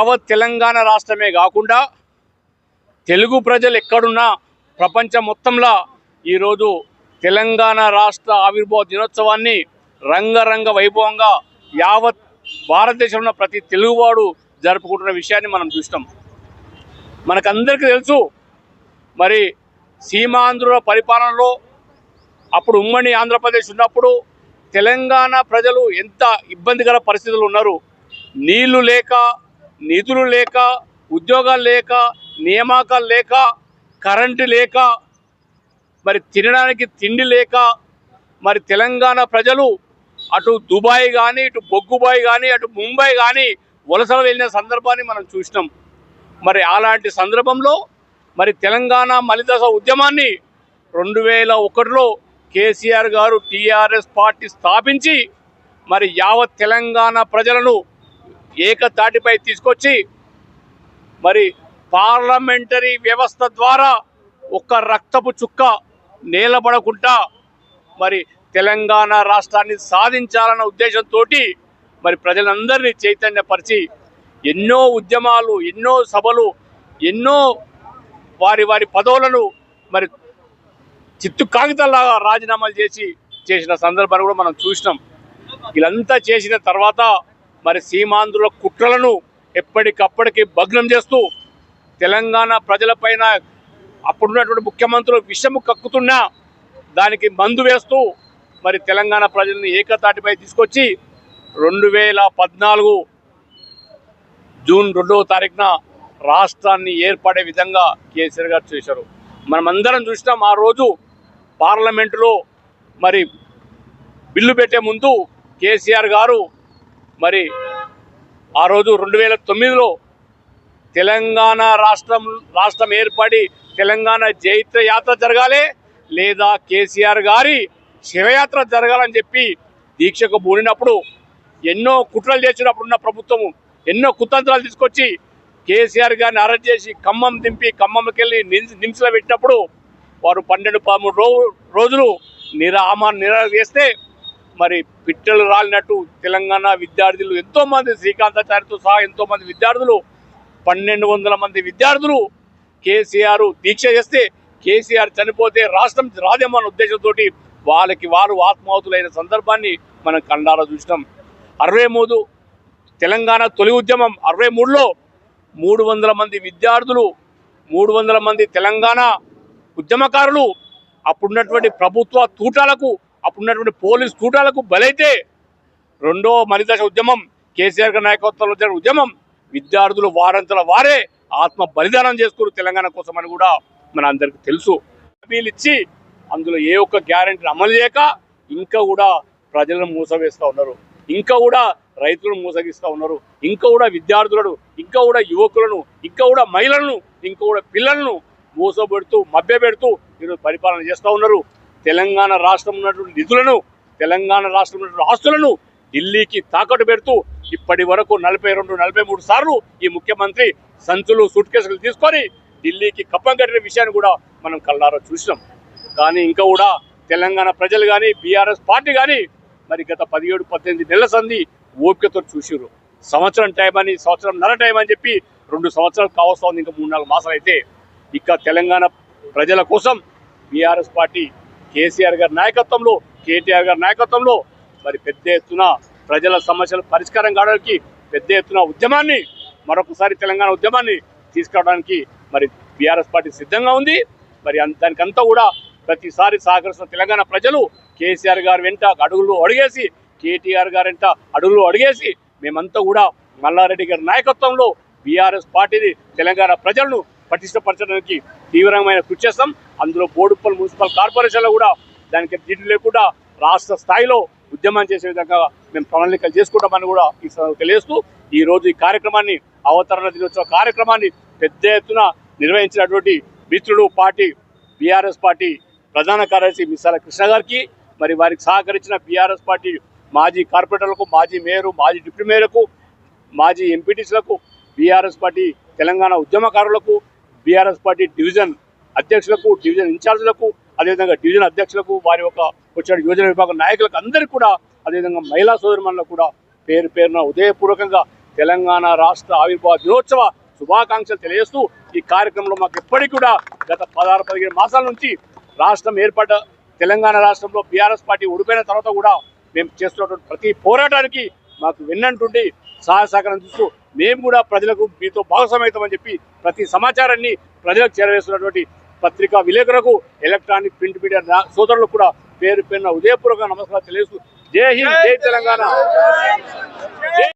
యావత్ తెలంగాణ రాష్ట్రమే కాకుండా తెలుగు ప్రజలు ఎక్కడున్నా ప్రపంచం మొత్తంలో ఈరోజు తెలంగాణ రాష్ట్ర ఆవిర్భావ దినోత్సవాన్ని రంగరంగ వైభవంగా యావత్ భారతదేశంలో ఉన్న ప్రతి తెలుగువాడు జరుపుకుంటున్న విషయాన్ని మనం చూస్తాం. మనకందరికీ తెలుసు మరి సీమాంధ్రుల పరిపాలనలో అప్పుడు ఉమ్మడి ఆంధ్రప్రదేశ్ ఉన్నప్పుడు తెలంగాణ ప్రజలు ఎంత ఇబ్బందికర పరిస్థితులు ఉన్నారు. నీళ్ళు లేక నిధులు లేక ఉద్యోగాలు లేక నియామకాలు లేక కరెంటు లేక మరి తినడానికి తిండి లేక మరి తెలంగాణ ప్రజలు అటు దుబాయ్ కానీ ఇటు బొగ్గుబాయ్ కానీ అటు ముంబై కానీ వలసలు వెళ్ళిన సందర్భాన్ని మనం చూసినాం. మరి అలాంటి సందర్భంలో మరి తెలంగాణ మలిదశ ఉద్యమాన్ని రెండు వేల ఒకటిలో కేసీఆర్ గారు టీఆర్ఎస్ పార్టీ స్థాపించి మరి యావత్ తెలంగాణ ప్రజలను ఏకతాటిపై తీసుకొచ్చి మరి పార్లమెంటరీ వ్యవస్థ ద్వారా ఒక్క రక్తపు చుక్క నేలబడకుండా మరి తెలంగాణ రాష్ట్రాన్ని సాధించాలన్న ఉద్దేశంతో మరి ప్రజలందరినీ చైతన్యపరిచి ఎన్నో ఉద్యమాలు ఎన్నో సభలు ఎన్నో వారి వారి పదవులను మరి చిత్తు కాగితాల్లాగా రాజీనామాలు చేసి చేసిన సందర్భాన్ని కూడా మనం చూసినాం. వీళ్ళంతా చేసిన తర్వాత మరి సీమాంధ్రుల కుట్రలను ఎప్పటికప్పటికి భగ్నం చేస్తూ తెలంగాణ ప్రజలపైన అప్పుడున్నటువంటి ముఖ్యమంత్రులు విషము కక్కుతున్నా దానికి మందు వేస్తూ మరి తెలంగాణ ప్రజలను ఏకతాటిపై తీసుకొచ్చి రెండు వేల పద్నాలుగు జూన్ రెండవ తారీఖున రాష్ట్రాన్ని ఏర్పడే విధంగా కేసీఆర్ గారు చేశారు. మనమందరం చూసినాం ఆ రోజు పార్లమెంటులో మరి బిల్లు పెట్టే ముందు కేసీఆర్ గారు మరి ఆ రోజు రెండు వేల తొమ్మిదిలో తెలంగాణ రాష్ట్రం రాష్ట్రం ఏర్పడి తెలంగాణ జైత్ర యాత్ర జరగాలి లేదా కేసీఆర్ గారి శివయాత్ర జరగాలని చెప్పి దీక్షకు పూనినప్పుడు ఎన్నో కుట్రలు చేసినప్పుడున్న ప్రభుత్వము ఎన్నో కుతంత్రాలు తీసుకొచ్చి కేసీఆర్ గారిని అరెస్ట్ చేసి ఖమ్మం దింపి ఖమ్మంకి వెళ్ళి నిమ్స్లో పెట్టినప్పుడు వారు పన్నెండు పదమూడు రోజులు నిరామా నిరా చేస్తే మరి పిట్టలు రాలినట్టు తెలంగాణ విద్యార్థులు ఎంతోమంది శ్రీకాంతాచార్యతో సహా ఎంతోమంది విద్యార్థులు పన్నెండు వందల మంది విద్యార్థులు కేసీఆర్ దీక్ష చేస్తే కేసీఆర్ చనిపోతే రాష్ట్రం రాదేమో అన్న ఉద్దేశంతో వాళ్ళకి వారు ఆత్మాహుతులైన సందర్భాన్ని మనం కండారా చూసినాం. అరవై మూడు తెలంగాణ తొలి ఉద్యమం అరవై మూడులో మూడు వందల మంది విద్యార్థులు మూడు వందల మంది తెలంగాణ ఉద్యమకారులు అప్పుడున్నటువంటి ప్రభుత్వ తూటాలకు అప్పుడున్నటువంటి పోలీస్ తూటాలకు బలైతే రెండో మలిదశ ఉద్యమం కేసీఆర్ గారి నాయకత్వంలో జరిగిన ఉద్యమం విద్యార్థులు వారంతల వారే ఆత్మ బలిదానం చేసుకున్నారు తెలంగాణ కోసం అని కూడా మన అందరికి తెలుసు. హామీలు ఇచ్చి అందులో ఏ ఒక్క గ్యారెంటీని అమలు చేయక ఇంకా కూడా ప్రజలను మూసవేస్తూ ఉన్నారు. ఇంకా కూడా రైతులను మూసగిస్తూ ఉన్నారు. ఇంకా కూడా విద్యార్థులను ఇంకా కూడా యువకులను ఇంకా కూడా మహిళలను ఇంకా కూడా పిల్లలను మోసపెడుతూ మభ్యపెడుతూ ఈరోజు పరిపాలన చేస్తూ ఉన్నారు. తెలంగాణ రాష్ట్రం ఉన్నటువంటి నిధులను తెలంగాణ రాష్ట్రం ఉన్నటువంటి ఆస్తులను ఢిల్లీకి తాకట్టు పెడుతూ ఇప్పటి వరకు నలభై రెండు నలభై మూడు సార్లు ఈ ముఖ్యమంత్రి సంచులు సూట్ కేసులు తీసుకొని ఢిల్లీకి కప్పం కట్టిన విషయాన్ని కూడా మనం కళ్ళారా చూసినాం. కానీ ఇంకా కూడా తెలంగాణ ప్రజలు కానీ బీఆర్ఎస్ పార్టీ కానీ మరి గత పదిహేడు పద్దెనిమిది నెలల సంది ఓపికతో చూసిరు సంవత్సరం టైం అని సంవత్సరం నెల టైం అని చెప్పి రెండు సంవత్సరాలు కావస్తుంది ఇంకా మూడు నాలుగు మాసాలు అయితే. ఇక తెలంగాణ ప్రజల కోసం బీఆర్ఎస్ పార్టీ కేసీఆర్ గారి నాయకత్వంలో కేటీఆర్ గారి నాయకత్వంలో మరి పెద్ద ఎత్తున ప్రజల సమస్యల పరిష్కారం కావడానికి పెద్ద ఎత్తున ఉద్యమాన్ని మరొకసారి తెలంగాణ ఉద్యమాన్ని తీసుకురావడానికి మరి బీఆర్ఎస్ పార్టీ సిద్ధంగా ఉంది. మరి దానికంతా కూడా ప్రతిసారి సహకరిస్తున్న తెలంగాణ ప్రజలు కేసీఆర్ గారు వెంట అడుగులు అడిగేసి కేటీఆర్ గారు వెంట అడుగులు అడిగేసి మేమంతా కూడా మల్లారెడ్డి గారి నాయకత్వంలో బీఆర్ఎస్ పార్టీని తెలంగాణ ప్రజలను పటిష్టపరచడానికి తీవ్రమైన కృషి చేస్తాం. అందులో బోడుప్పల్ మున్సిపల్ కార్పొరేషన్లో కూడా దానికి దీటి లేకుండా రాష్ట్ర స్థాయిలో ఉద్యమం చేసే విధంగా మేము ప్రణాళికలు చేసుకుంటామని కూడా ఈ సందర్భంగా తెలియజేస్తూ ఈ రోజు ఈ కార్యక్రమాన్ని అవతరణ దినోత్సవ కార్యక్రమాన్ని పెద్ద ఎత్తున నిర్వహించినటువంటి మిత్రుడు పార్టీ బీఆర్ఎస్ పార్టీ ప్రధాన కార్యదర్శి మిస్సాల కృష్ణ గారికి మరి వారికి సహకరించిన బీఆర్ఎస్ పార్టీ మాజీ కార్పొరేటర్లకు మాజీ మేయరు మాజీ డిప్యూటీ మేయర్కు మాజీ ఎంపీటీసీలకు బీఆర్ఎస్ పార్టీ తెలంగాణ ఉద్యమకారులకు బీఆర్ఎస్ పార్టీ డివిజన్ అధ్యక్షులకు డివిజన్ ఇన్ఛార్జ్లకు అదేవిధంగా డివిజన్ అధ్యక్షులకు వారి యొక్క వచ్చిన యోజన విభాగం నాయకులకు అందరికీ కూడా అదేవిధంగా మహిళా సోదరుమణులకు కూడా పేరు పేరున ఉదయపూర్వకంగా తెలంగాణ రాష్ట్ర ఆవిర్భావ దినోత్సవ శుభాకాంక్షలు తెలియజేస్తూ ఈ కార్యక్రమంలో మాకు ఎప్పటికీ కూడా గత పదహారు పదిహేను మాసాల నుంచి రాష్ట్రం ఏర్పడ్డ తెలంగాణ రాష్ట్రంలో బీఆర్ఎస్ పార్టీ ఓడిపోయిన తర్వాత కూడా మేము చేస్తున్నటువంటి ప్రతి పోరాటానికి మాకు వెన్నంటుండి సహాయ సహకారం చూస్తూ మేము కూడా ప్రజలకు మీతో భాగస్వామ్యమని చెప్పి ప్రతి సమాచారాన్ని ప్రజలకు చేరవేస్తున్నటువంటి పత్రికా విలేకరులకు ఎలక్ట్రానిక్ ప్రింట్ మీడియా సోదరులకు కూడా పేరు పేరున ఉదయపూర్వక నమస్కారం తెలియజేస్తూ జై హింద్ జై తెలంగాణ. జై